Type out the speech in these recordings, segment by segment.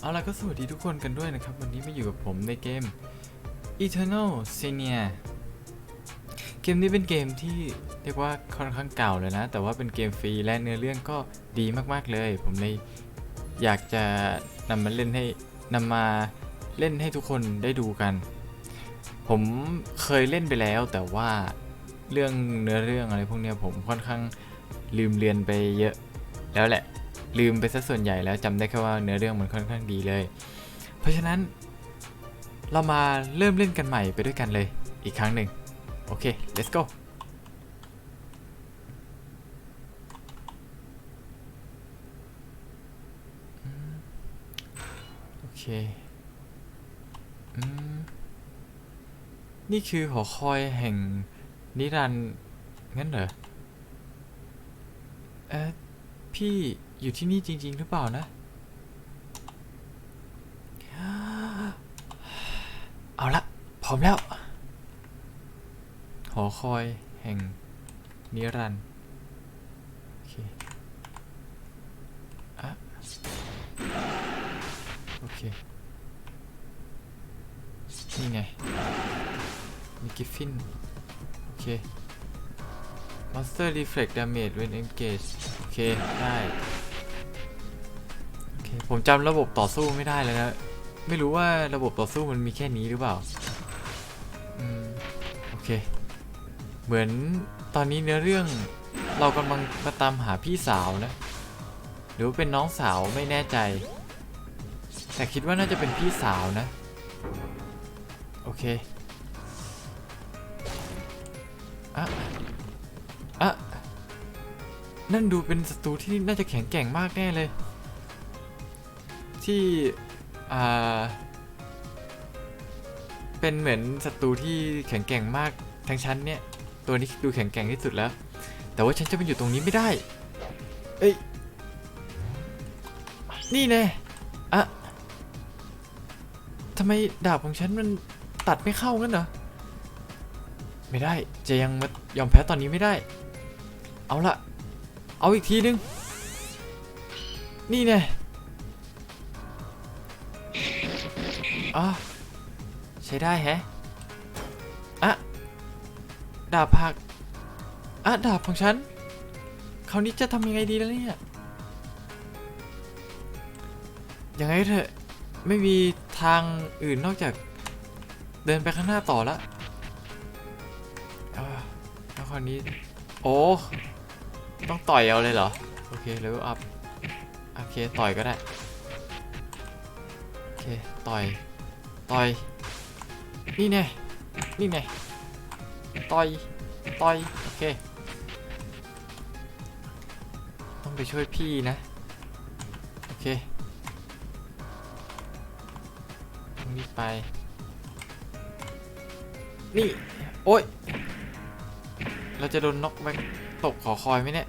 เอาล่ะก็สวัสดีทุกคนกันด้วยนะครับ วันนี้มาอยู่กับผมในเกม Eternal Senior เกมนี้เป็นเกมที่เรียกว่าค่อนข้างเก่าเลยนะ แต่ว่าเป็นเกมฟรีและเนื้อเรื่องก็ดีมากๆเลย ผมเลยอยากจะนำมาเล่นให้นำมาเล่นให้ทุกคนได้ดูกัน ผมเคยเล่นไปแล้วแต่ว่าเรื่องเนื้อเรื่องอะไรพวกนี้ผมค่อนข้างลืมเรียนไปเยอะแล้วแหละ ลืมไปซะส่วนใหญ่แล้วจำได้แค่ว่าเนื้อเรื่องมันค่อนข้างดีเลย เพราะฉะนั้น เรามาเริ่มเล่นกันใหม่ไปด้วยกันเลยอีกครั้งหนึ่งโอเค let's go โอเคอนี่คือหอคอยแห่งนิรันดร์งั้นเหรอ เออพี่ อยู่ที่นี่จริง ๆ หรือเปล่านะ เอาละพร้อมแล้ว หอคอยแห่งนิรันดร์โอเคอะโอเค นี่ไง มีกิฟฟิน โอเค Monster Reflect Damage when engaged โอเค ได้ ผมจำระบบต่อสู้ไม่ได้เลยนะ ไม่รู้ว่าระบบต่อสู้มันมีแค่นี้หรือเปล่าอโอเค เหมือนตอนนี้เนื้อเรื่องเรากำลังมาตามหาพี่สาวนะ หรือว่าเป็นน้องสาวไม่แน่ใจ แต่คิดว่าน่าจะเป็นพี่สาวนะ โอเคอะอะนั่นดูเป็นศัตรูที่น่าจะแข็งแกร่งมากแน่เลย ที่เป็นเหมือนศัตรูที่แข็งแกร่งมากทั้งชั้นเนี่ย ตัวนี้ดูแข็งแกร่งที่สุดแล้ว แต่ว่าฉันจะมาอยู่ตรงนี้ไม่ได้ เอ้ย นี่แน่อะทำไมดาบของฉันมันตัดไม่เข้างั้นเหรอ ไม่ได้ จะยังมายอมแพ้ตอนนี้ไม่ได้ เอาละเอาอีกทีนึง นี่แน่ อใช้ได้แฮะอะดาบหักอะดาบของฉันคราวนี้จะทำยังไงดีแล้วเนี่ยยังไงเถอะไม่มีทางอื่นนอกจากเดินไปข้างหน้าต่อละแล้วคราวนี้ โอ้ ต้องต่อยเอาเลยเหรอ โอเคเลเวลอัพ โอเค ต่อยก็ได้ โอเค ต่อย ต่อย นี่แน่นี่แน่ต่อย ต่อย โอเค ต้องไปช่วยพี่นะ โอเคตรงนี้ไป นี่ โอ้ย เราจะโดนน็อกแบกตกขอคอยไหมเนี่ย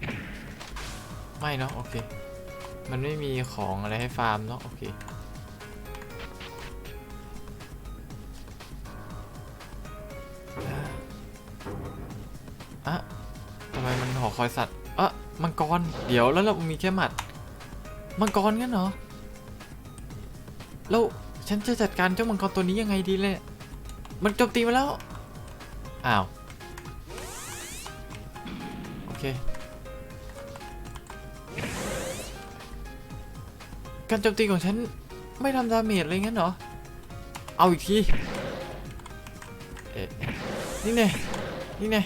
ไม่เนาะ โอเค มันไม่มีของอะไรให้ฟาร์มเนาะ โอเค หอคอยสัตว์อะมังกร เดี๋ยวแล้วเรามีแค่หมัด มังกรงั้นเหรอ แล้วฉันจะจัดการเจ้ามังกรตัวนี้ยังไงดีเลย มันโจมตีมาแล้ว อ้าว โอเค การโจมตีของฉันไม่ทำดาเมจเลยงั้นเหรอ เอาอีกที เอ๊ะนี่ไงนี่ไง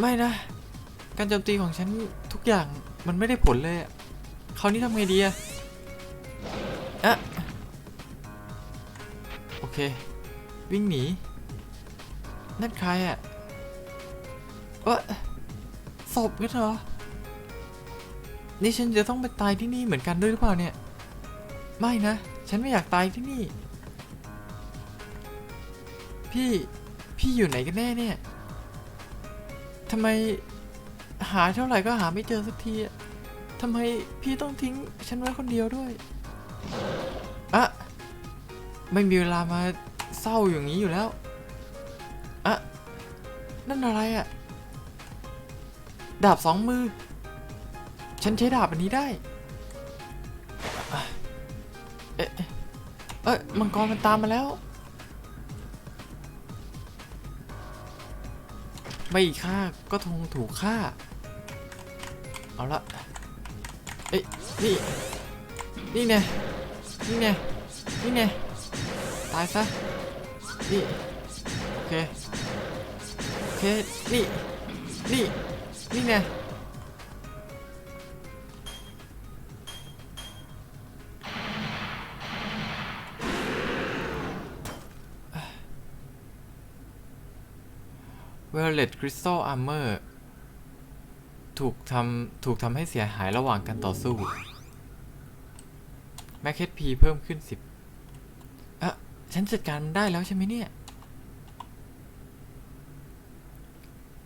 ไม่นะ การโจมตีของฉันทุกอย่างมันไม่ได้ผลเลยคราวนี้ทำไงดีอะอะโอเค วิ่งหนี นั่นใครอะเออศพกันเหรอ นี่ฉันจะต้องไปตายที่นี่เหมือนกันด้วยหรือเปล่าเนี่ย ไม่นะ ฉันไม่อยากตายที่นี่ พี่ พี่อยู่ไหนกันแน่เนี่ย ทำไมหาเท่าไหร่ก็หาไม่เจอสักทีทำไมพี่ต้องทิ้งฉันไว้คนเดียวด้วยอะไม่มีเวลามาเศร้าอย่างนี้อยู่แล้วอะนั่นอะไรอะดาบสองมือ ฉันใช้ดาบอันนี้ได้ เอ้ยมังกรมันตามมาแล้ว ไม่ฆ่าก็ทงถูกฆ่า เอาละเอ้ยนี่ นี่ไงนี่ไงนี่ไงตายซะ นี่ โอเค โอเค นี่ นี่ นี่ไง Violet Crystal Armor ถูกทำถูกทำให้เสียหายระหว่างการต่อสู้แม็กเ p เพิ่มขึ้น 10อะฉันจัดการมันได้แล้วใช่ไหมเนี่ย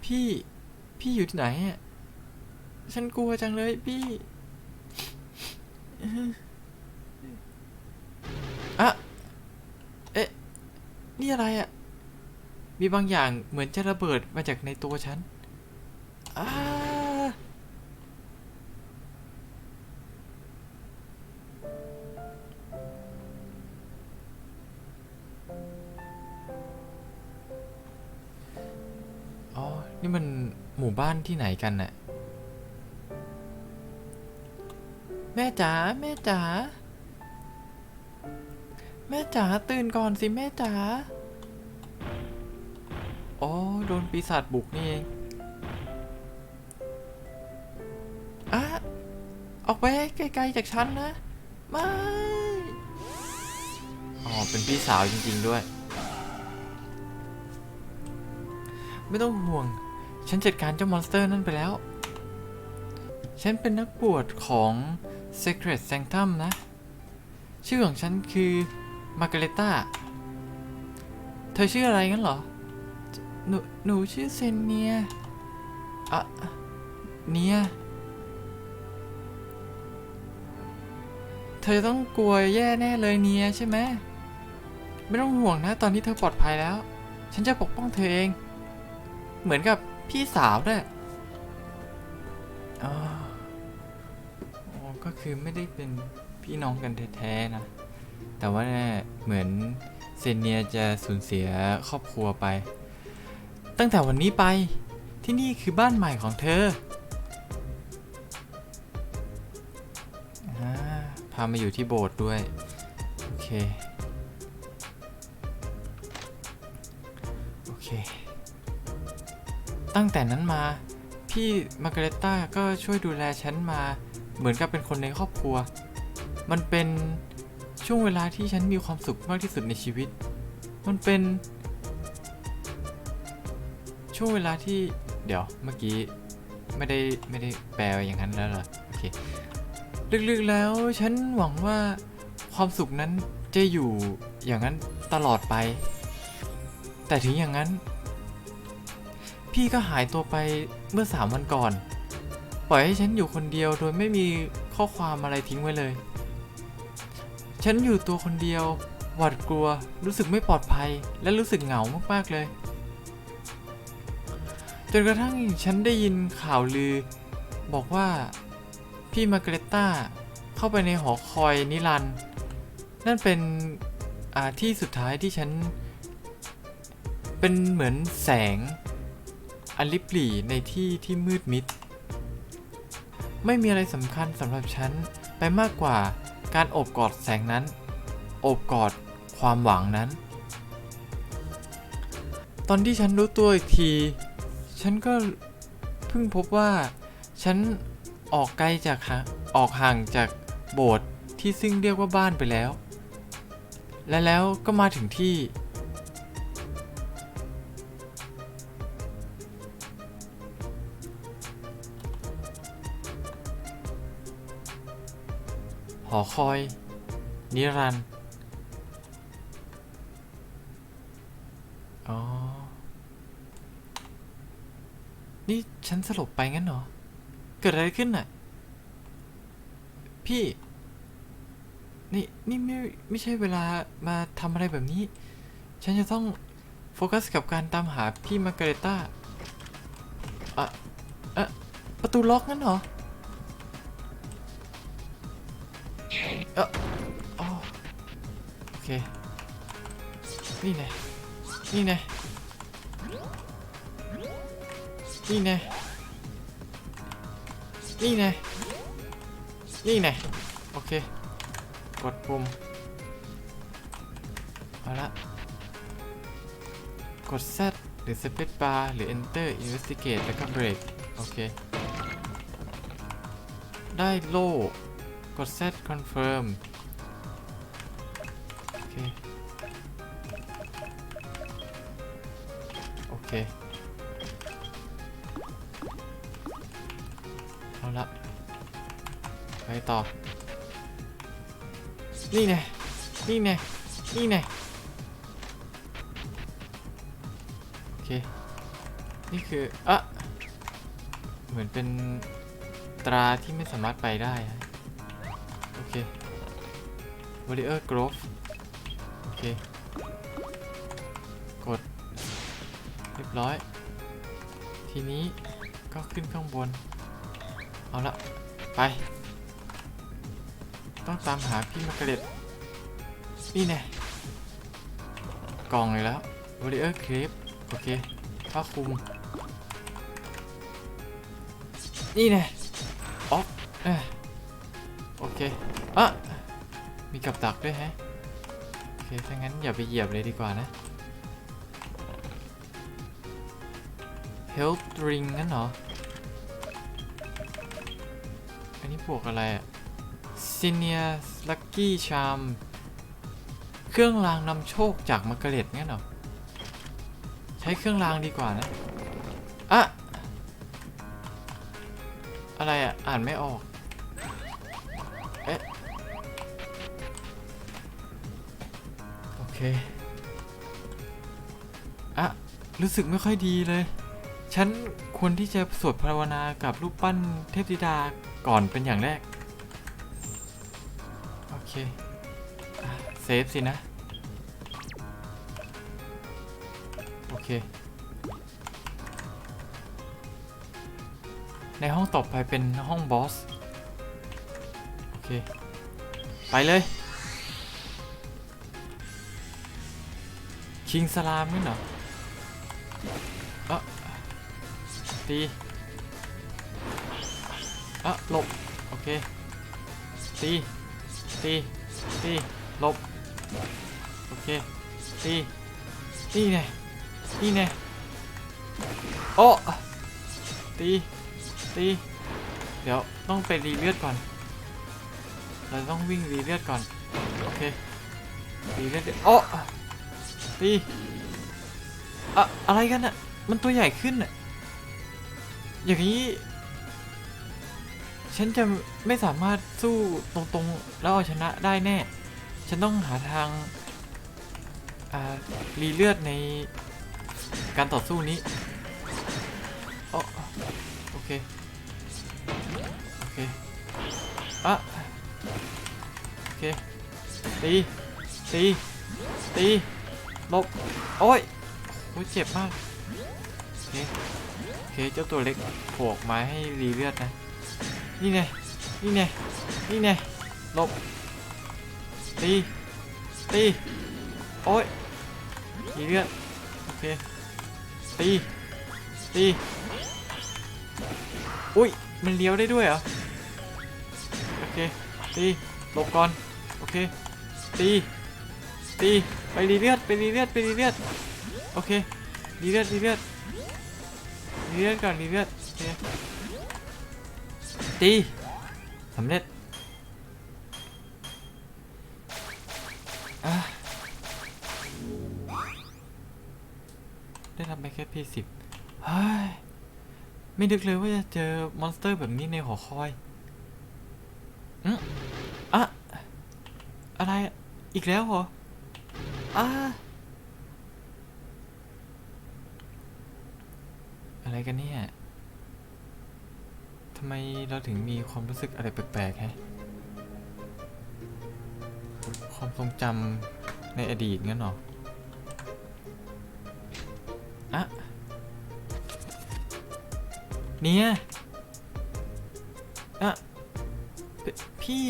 พี่ พี่อยู่ที่ไหนอะ ฉันกลัวจังเลยพี่อะเอ๊ะ นี่อะไรอะ มีบางอย่างเหมือนจะระเบิดมาจากในตัวฉันอ๋อ นี่มันหมู่บ้านที่ไหนกันน่ะ แม่จ๋า แม่จ๋า แม่จ๋าตื่นก่อนสิ แม่จ๋า อ๋อ โดนปีศาจบุกนี่เองอะออกไปให้ไกลๆจากฉันนะ ไม่ อ๋อ เป็นพี่สาวจริง ๆด้วย ไม่ต้องห่วง ฉันจัดการเจ้ามอนสเตอร์นั่นไปแล้ว ฉันเป็นนักบวชของ Secret Sanctum นะ ชื่อของฉันคือมาร์กาเรต a เธอชื่ออะไรงั้นเหรอ หนูหนูชื่อเซนเนียอะเนียเธอต้องกลัวแย่แน่เลยเนียใช่ไหมไม่ต้องห่วงนะตอนนี้เธอปลอดภัยแล้ว ฉันจะปกป้องเธอเอง เหมือนกับพี่สาวด้วยอ๋อก็คือไม่ได้เป็นพี่น้องกันแท้ๆนะ แต่ว่าเหมือนเซนเนียจะสูญเสียครอบครัวไป ตั้งแต่วันนี้ไปที่นี่คือบ้านใหม่ของเธออพามาอยู่ที่โบสถ์ด้วย โอเค โอเค ตั้งแต่นั้นมา พี่มาร์กาเรตตาก็ช่วยดูแลฉันมา เหมือนกับเป็นคนในครอบครัว มันเป็นช่วงเวลาที่ฉันมีความสุขมากที่สุดในชีวิต มันเป็น ช่วงเวลาที่เดี๋ยวเมื่อกี้ไม่ได้ไม่ได้แปลอย่างนั้นแล้วเหรอโอเคลึกๆแล้วฉันหวังว่าความสุขนั้นจะอยู่อย่างนั้นตลอดไป แต่ถึงอย่างนั้น พี่ก็หายตัวไปเมื่อสามวันก่อน ปล่อยให้ฉันอยู่คนเดียวโดยไม่มีข้อความอะไรทิ้งไว้เลย ฉันอยู่ตัวคนเดียว หวาดกลัว รู้สึกไม่ปลอดภัย และรู้สึกเหงามากๆเลย จนกระทั่งฉันได้ยินข่าวลือ บอกว่าพี่มาเกเรตตาเข้าไปในหอคอยนิรันด์นั่นเป็นที่สุดท้ายที่ฉัน เป็นเหมือนแสงอันลิบหลี่ในที่ที่มืดมิด ไม่มีอะไรสำคัญสำหรับฉันไปมากกว่าการโอบกอดแสงนั้น โอบกอดความหวังนั้น ตอนที่ฉันรู้ตัวอีกที ฉันก็เพิ่งพบว่า ฉันออกไกลจากออกห่างจากโบสถ์ที่ซึ่งเรียกว่าบ้านไปแล้ว และแล้วก็มาถึงที่ หอคอย นิรันดร์อ๋อ นี่ ฉันสลบไปงั้นเหรอ เกิดอะไรขึ้นน่ะ พี่ นี่นี่ไม่ไม่ใช่เวลามาทำอะไรแบบนี้ ฉันจะต้องโฟกัสกับการตามหาพี่มาร์กาเรต้าอะอะประตูล็อกงั้นเหรอเอออ๋อโอเคเค นี่ไงนี่ไงนี่ไง นี่ไงนี่ไงโอเค กดปุ่มเอาละกด Z หรือ Space Bar หรือ Enter Investigate แล้วก็ Break โอเค ได้โล่กด Z Confirm โอเค โอเค ละไปต่อ นี่ไงนี่ไงนี่ไงโอเค นี่คืออะเหมือนเป็นตราที่ไม่สามารถไปได้ โอเค Warrior Grove โอเค กด เรียบร้อย ทีนี้ก็ขึ้นข้างบน เอาละไป ต้องตามหาพี่มาร์กาเร็ตนี่แน่กล่องเลยแล้ว Warrior Cape โอเคผ้าคลุม นี่แน่ออฟเอ้ยโอเคอะมีกับดักด้วยฮะโอเคถ้างั้นอย่าไปเหยียบเลยดีกว่านะ Health Ring งั้นเหรอ บวกอะไรอะ Senior Lucky Charm เครื่องรางนำโชคจากมาร์กาเร็ตงั้นหรอ ใช้เครื่องรางดีกว่านะอะอะไรอะอ่านไม่ออก เอ๊ะ โอเคอะรู้สึกไม่ค่อยดีเลย ฉันควรที่จะสวดภาวนากับรูปปั้นเทพธิดา ก่อนเป็นอย่างแรก โอเคเซฟสินะ โอเค ในห้องต่อไปเป็นห้องบอส โอเค ไปเลย คิงสลามนี่เหรอ เอะตี อะหลบ โอเคตีตีตีหลบ โอเคตีนี่ไงนี่ไงโอ้ตีตีเดี๋ยวต้องไปรีเลือดก่อน เราต้องวิ่งรีเลือดก่อน โอเครีเลือดโอ้ตีอะอะไรกันอะมันตัวใหญ่ขึ้นอะอย่างนี้ ฉันจะไม่สามารถสู้ตรงๆ แล้วเอาชนะได้แน่ ฉันต้องหาทางรีเลือดในการต่อสู้นี้โอโอเค โอเคอะโอเค ตี ตี ตีลบโอ้ยโอ้ยเจ็บมาก โอเค โอเค เจ้าตัวเล็กโผล่ออกมาให้รีเลือดนะ นี่ไงนี่ไงนี่ไงหลบตีตีโอ้ยรีเลือดโอเคตีตีอุ้ยมันเลี้ยวได้ด้วยเหรอโอเคตีหลบก่อนโอเคตีตีไปรีเลือดไปรีเลือดไปรีเลือดโอเครีเลือดรีเลือดรีเลือดก่อนรีเลือดโอเค ตีสำเร็จได้รับไปแค่พีสิบเฮ้ย ไม่นึกเลยว่าจะเจอมอนสเตอร์แบบนี้ในหอคอยอืมอะอะไรอีกแล้วเหรออ่าอะไรกันเนี่ยำไมเราถึงมีความรู้สึกอะไรแปลกๆฮะความทรงจำในอดีตงั้นหรออะเนี่ยอะพพี่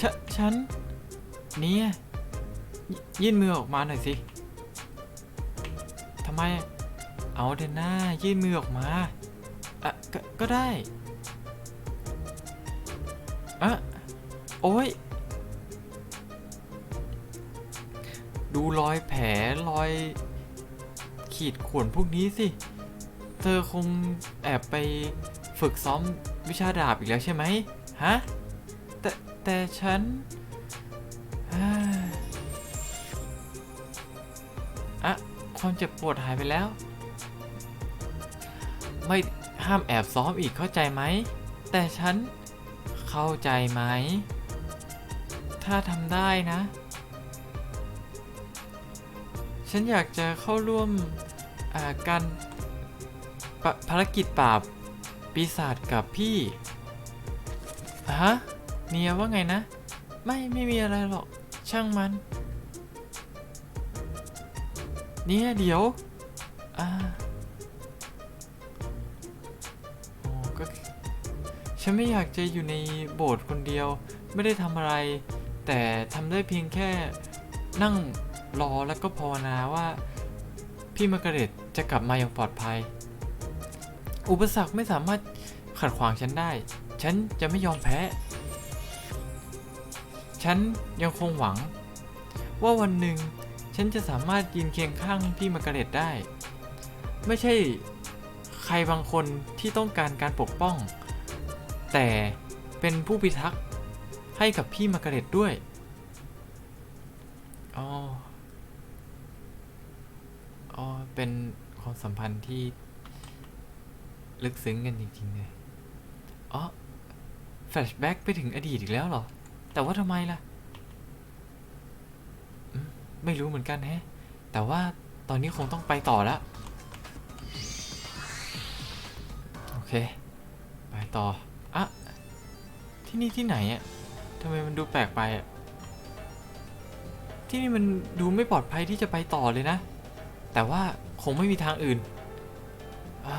ฉฉัน เนี่ยยื่นมือออกมาหน่อยสิทำไม เอาเดนหน้ายื่นมือออกมา ก็ได้อะโอ้ย ดูรอยแผลรอย ขีดข่วนพวกนี้สิ เธอคงแอบไปฝึกซ้อมวิชาดาบอีกแล้วใช่ไหมฮะ แต่แต่ฉันอะความเจ็บปวดหายไปแล้ว ห้ามแอบซ้อมอีกเข้าใจไหม แต่ฉันเข้าใจไหม ถ้าทำได้นะ ฉันอยากจะเข้าร่วมการภารกิจปราบปีศาจกับพี่ฮะเนียว่าไงนะ ไม่ไม่มีอะไรหรอก ช่างมัน เนี่ยเดี๋ยว อ่า ฉันไม่อยากจะอยู่ในโบสถ์คนเดียว ไม่ได้ทำอะไร แต่ทำได้เพียงแค่นั่งรอแล้วก็ภาวนาว่า พี่มาร์กาเร็ตจะกลับมาอย่างปลอดภัย อุปสรรคไม่สามารถขัดขวางฉันได้ ฉันจะไม่ยอมแพ้ ฉันยังคงหวัง ว่าวันหนึ่งฉันจะสามารถยืนเคียงข้างพี่มาร์กาเร็ตได้ ไม่ใช่ใครบางคนที่ต้องการการปกป้อง แต่เป็นผู้พิทักษ์ให้กับพี่มาร์กาเร็ตด้วยอ๋ออ๋อเป็นความสัมพันธ์ที่ลึกซึ้งกันจริงๆเลยอ๋อแฟลชแบ็กไปถึงอดีตอีกแล้วเหรอ แต่ว่าทำไมล่ะ ไม่รู้เหมือนกันแฮะ แต่ว่าตอนนี้คงต้องไปต่อแล้ว โอเค ไปต่อ ที่นี่ที่ไหนอะทำไมมันดูแปลกไปอะ ที่นี่มันดูไม่ปลอดภัยที่จะไปต่อเลยนะ แต่ว่าคงไม่มีทางอื่นอา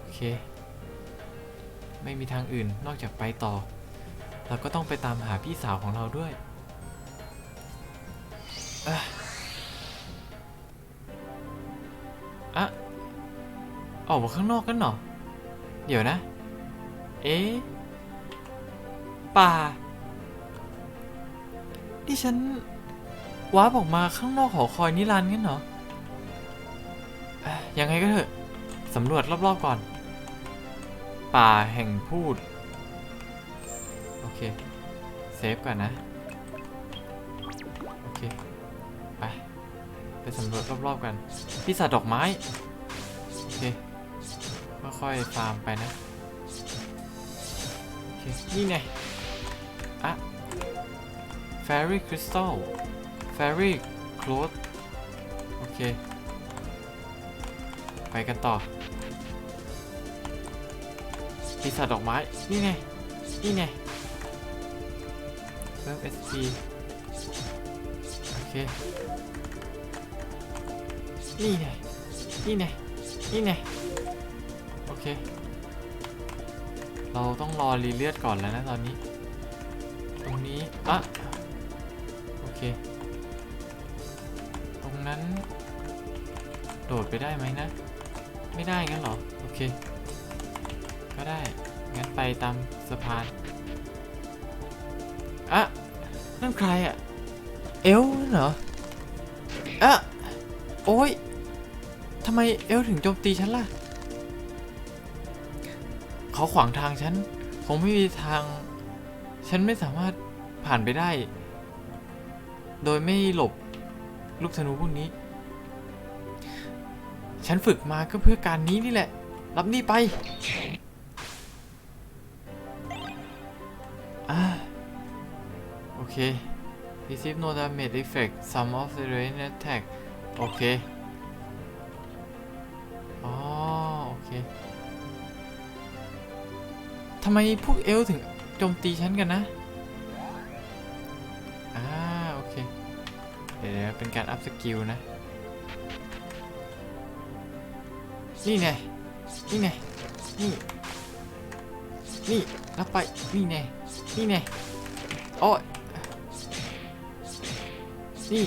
โอเค ไม่มีทางอื่นนอกจากไปต่อ เราก็ต้องไปตามหาพี่สาวของเราด้วยอะอะออกมาข้างนอกกันเหรอ เดี๋ยวนะ เอ๊ะ ป่าที่ฉันว้าร์ปออกมาข้างนอกหอคอยนิรันดร์งั้นเหรอยังไงก็เถอะ สำรวจรอบๆก่อน ป่าแห่งพูด โอเค เซฟก่อนนะ โอเค ไป ไปสำรวจรอบๆกันปีศาจดอกไม้ โอเค ค่อยๆฟาร์มไปนะ โอเค นี่ไง Fairy Crystal Fairy Cloth โอเค ไปกันต่อปีศาจดอกไม้ นี่ไง นี่ไงเพิ่ม SP โอเค นี่ไง นี่ไง นี่ไง โอเค เราต้องรอรีเลือดก่อนแล้วนะตอนนี้ ตรงนี้ อะ ตรงนั้น โดดไปได้ไหมนะ ไม่ได้งั้นเหรอ โอเค ก็ได้ งั้นไปตามสะพานอะนั่นใครอะเอลเหรออะโอ้ยทำไมเอลถึงโจมตีฉันล่ะ เขาขวางทางฉัน คงไม่มีทาง ฉันไม่สามารถผ่านไปได้ โดยไม่หลบลูกธนูพวกนี้ ฉันฝึกมาก็เพื่อการนี้นี่แหละ รับนี่ไปอ่าโอเค receive no damage effect some of the range attack โอเคอ๋อโอเคทำไมพวกเอลถึงโจมตีฉันกันนะ เป็นการอัพสกิลนะ นี่ไง นี่ไง นี่ นี่รับไป นี่ไง นี่ไง โอ้ยนี่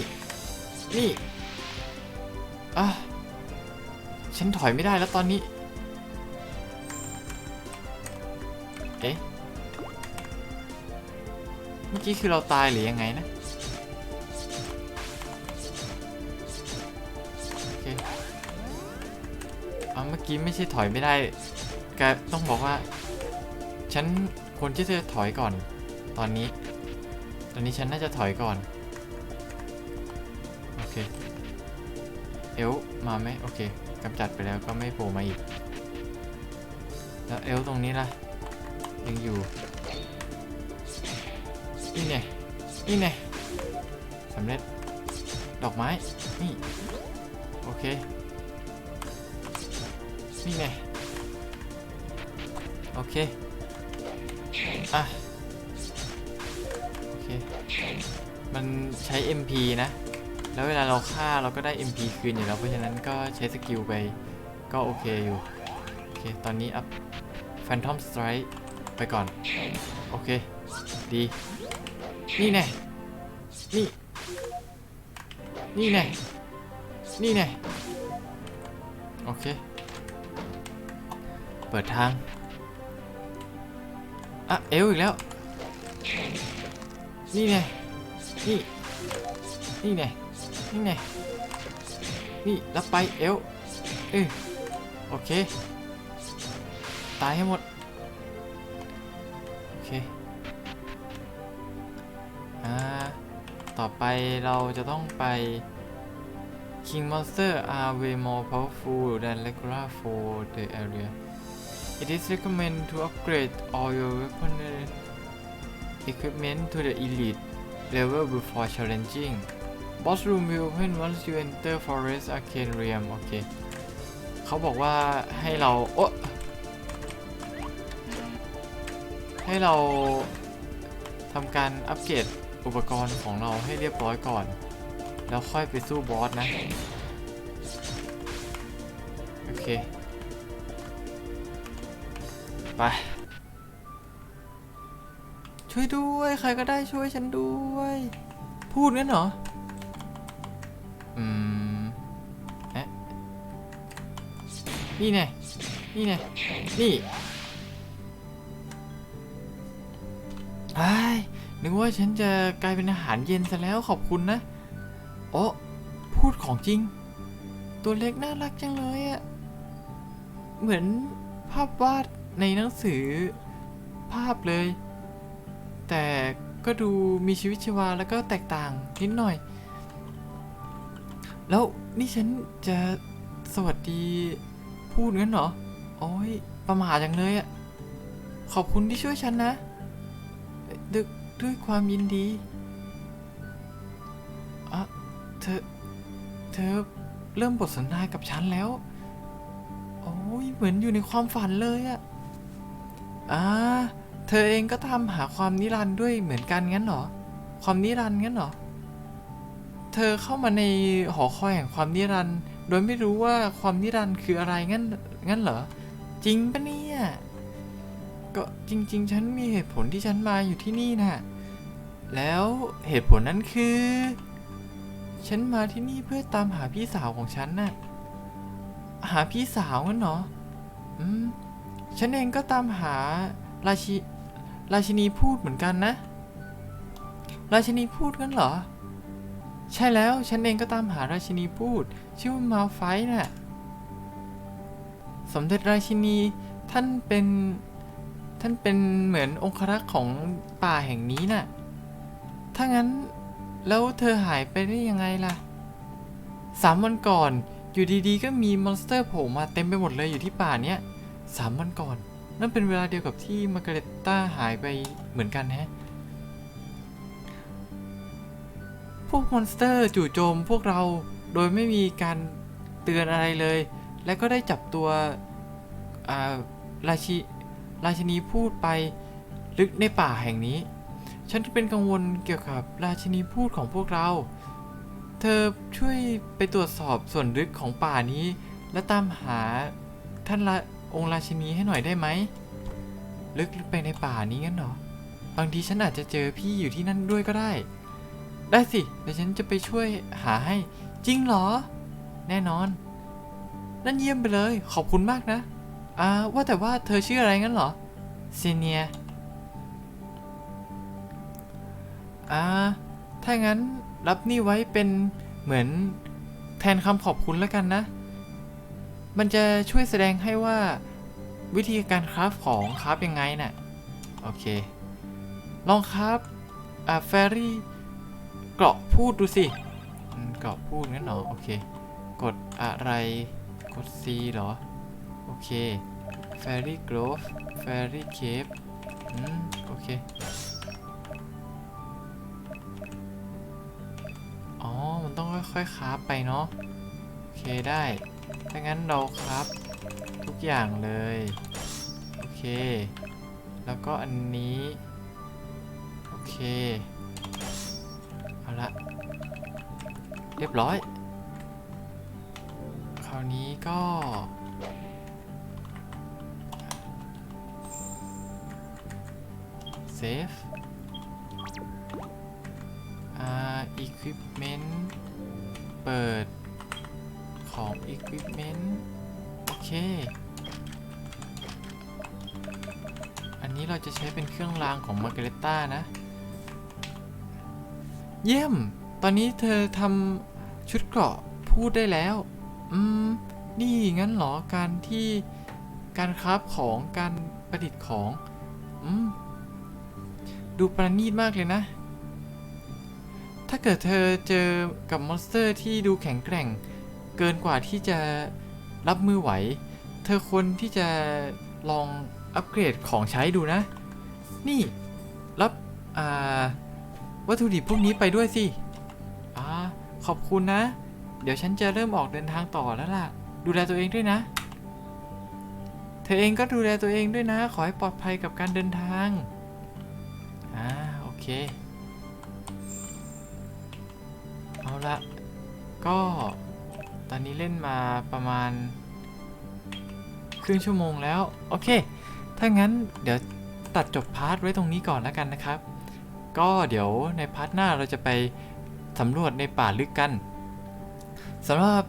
นี่อะฉันถอยไม่ได้แล้วตอนนี้ เอ๊ะ เมื่อกี้คือเราตายหรือยังไงนะ เอาเมื่อกี้ไม่ใช่ถอยไม่ได้แกต้องบอกว่า ฉันควรที่จะถอยก่อน ตอนนี้ ตอนนี้ฉันน่าจะถอยก่อน โอเค เอลมาไหมโอเคกำจัดไปแล้วก็ไม่โผล่มาอีก แล้วเอลตรงนี้ล่ะ ยังอยู่นี่ไงนี่ไงสำเร็จ ดอกไม้ นี่ โอเค นี่ไง โอเค อะ โอเค มันใช้ MP นะ แล้วเวลาเราฆ่าเราก็ได้ MP คืนอยู่แล้ว เพราะฉะนั้นก็ใช้สกิลไป ก็โอเคอยู่ โอเค ตอนนี้อัพ Phantom Strike ไปก่อน โอเค ดี นี่แน่นี่ นี่แน่นี่แน่โอเค เปิดทาง อะ เอวอีกแล้ว นี่แน่นี่ นี่แน่นี่แน่นี่รับไปเอวเออโอเค ตายให้หมด โอเค อ่า ต่อไปเราจะต้องไป King Monster are way more powerful than regular for the area. It is recommended to upgrade all your weaponry equipment to the elite level before challenging. Boss room will open once you enter Forest Arcane Realm โอเคเขาบอกว่าให้เราโอะให้เราทำการอัปเกรดอุปกรณ์ของเราให้เรียบร้อยก่อน แล้วค่อยไปสู้บอสนะ โอเค ไป ช่วยด้วย ใครก็ได้ช่วยฉันด้วย พูดงั้นเหรอ อืมเอ๊ะนี่ไงนี่ไงนี่ไอ้ายนึกว่าฉันจะกลายเป็นอาหารเย็นซะแล้วขอบคุณนะ โอ้พูดของจริง ตัวเล็กน่ารักจังเลยอะเหมือนภาพวาด ในหนังสือภาพเลย แต่ก็ดูมีชีวิตชีวาแล้วก็แตกต่างนิดหน่อย แล้วนี่ฉันจะสวัสดีพูดงั้นเหรอ โอ้ยประมาทจังเลยอะขอบคุณที่ช่วยฉันนะด้วยด้วยความยินดีอะเธอ เธอเริ่มบทสนทนากับฉันแล้ว โอ้ยเหมือนอยู่ในความฝันเลยอะ อ่าเธอเองก็ทำหาความนิรันด์ด้วยเหมือนกันงั้นเหรอ ความนิรันด์งั้นเหรอ เธอเข้ามาในหอคอยแห่งความนิรันด์โดยไม่รู้ว่าความนิรันด์คืออะไรงั้นงั้นเหรอ จริงปะเนี่ย ก็จริง ๆ ฉันมีเหตุผลที่ฉันมาอยู่ที่นี่น่ะ แล้วเหตุผลนั้นคือ ฉันมาที่นี่เพื่อตามหาพี่สาวของฉันน่ะ หาพี่สาวงั้นเหรอ อืม ฉันเองก็ตามหาราชิราชินีพูดเหมือนกันนะ ราชินีพูดงั้นเหรอ ใช่แล้วฉันเองก็ตามหาราชินีพูด ชื่อว่ามาไฟน่ะสมเด็จราชินีท่านเป็นท่านเป็นเหมือนองครักษ์ของป่าแห่งนี้น่ะ ถ้างั้นแล้วเธอหายไปได้ยังไงล่ะ สามวันก่อนอยู่ดีๆ ก็มีมอนสเตอร์โผล่มาเต็มไปหมดเลยอยู่ที่ป่าเนี้ย สามวันก่อน นั่นเป็นเวลาเดียวกับที่มาร์กาเร็ตต้าหายไปเหมือนกันแฮะ พวกมอนสเตอร์จู่โจมพวกเราโดยไม่มีการเตือนอะไรเลย และก็ได้จับตัวราชิราชินีพูดไปลึกในป่าแห่งนี้ ฉันเป็นกังวลเกี่ยวกับราชินีพูดของพวกเรา เธอช่วยไปตรวจสอบส่วนลึกของป่านี้ และตามหาท่านละ องค์ราชินีให้หน่อยได้ไหม ลึกไปในป่านี้งั้นเหรอ บางทีฉันอาจจะเจอพี่อยู่ที่นั่นด้วยก็ได้ ได้สิเดี๋ยวฉันจะไปช่วยหาให้ จริงเหรอ แน่นอน นั่นเยี่ยมไปเลย ขอบคุณมากนะ อ่า ว่าแต่ว่าเธอชื่ออะไรงั้นเหรอ เซเนียอ่า ถ้างั้นรับนี่ไว้เป็นเหมือนแทนคำขอบคุณแล้วกันนะ มันจะช่วยแสดงให้ว่าวิธีการคราฟของคราฟยังไงน่ะ โอเค ลองคราฟอ่าแฟรี่เกราะพูดดูสิเกราะพูดงั้นเหรอ โอเค กดอะไร กด C เหรอ โอเค Fairy Grove Fairy Cave อืม โอเค อ๋อ มันต้องค่อยๆคราฟไปเนาะ โอเคได้ ถ้างั้นเราคราฟทุกอย่างเลย โอเค แล้วก็อันนี้ โอเค เอาละ เรียบร้อย คราวนี้ก็เซฟอ่า equipment เปิด ของ equipment โอเค อันนี้เราจะใช้เป็นเครื่องรางของมาร์เกเรต้านะ เยี่ยม ตอนนี้เธอทำชุดเกราะพูดได้แล้ว อืม นี่งั้นเหรอ การที่การคราฟของการประดิษฐ์ของ อืม ดูประณีตมากเลยนะถ้าเกิดเธอเจอกับมอนสเตอร์ที่ดูแข็งแกร่ง เกินกว่าที่จะรับมือไหว เธอควรที่จะลองอัปเกรดของใช้ดูนะ นี่รับวัตถุดิบพวกนี้ไปด้วยสิอาขอบคุณนะ เดี๋ยวฉันจะเริ่มออกเดินทางต่อแล้วล่ะ ดูแลตัวเองด้วยนะ เธอเองก็ดูแลตัวเองด้วยนะ ขอให้ปลอดภัยกับการเดินทาง อ่า โอเค เอาละก็ ตอนนี้เล่นมาประมาณ ครึ่งชั่วโมงแล้ว โอเค ถ้างั้นเดี๋ยวตัดจบพาร์ทไว้ตรงนี้ก่อนแล้วกันนะครับ ก็เดี๋ยวในพาร์ทหน้าเราจะไปสำรวจในป่าลึกกันสำหรับ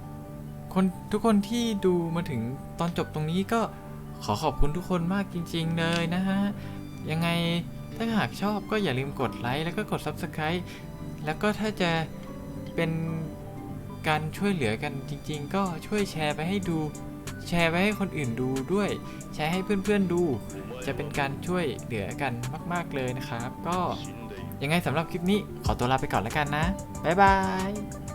คนทุกคนที่ดูมาถึงตอนจบตรงนี้ก็ขอขอบคุณทุกคนมากจริง ๆ เลยนะฮะ ยังไงถ้าหากชอบก็อย่าลืมกดไลค์แล้วก็กด Subscribe แล้วก็ถ้าจะเป็น การช่วยเหลือกันจริง ๆ ก็ช่วยแชร์ไปให้ดู แชร์ไปให้คนอื่นดูด้วย แชร์ให้เพื่อนๆดู จะเป็นการช่วยเหลือกันมาก ๆเลยนะครับ ก็ยังไงสำหรับคลิปนี้ขอตัวลาไปก่อนแล้วกันนะบ๊ายบาย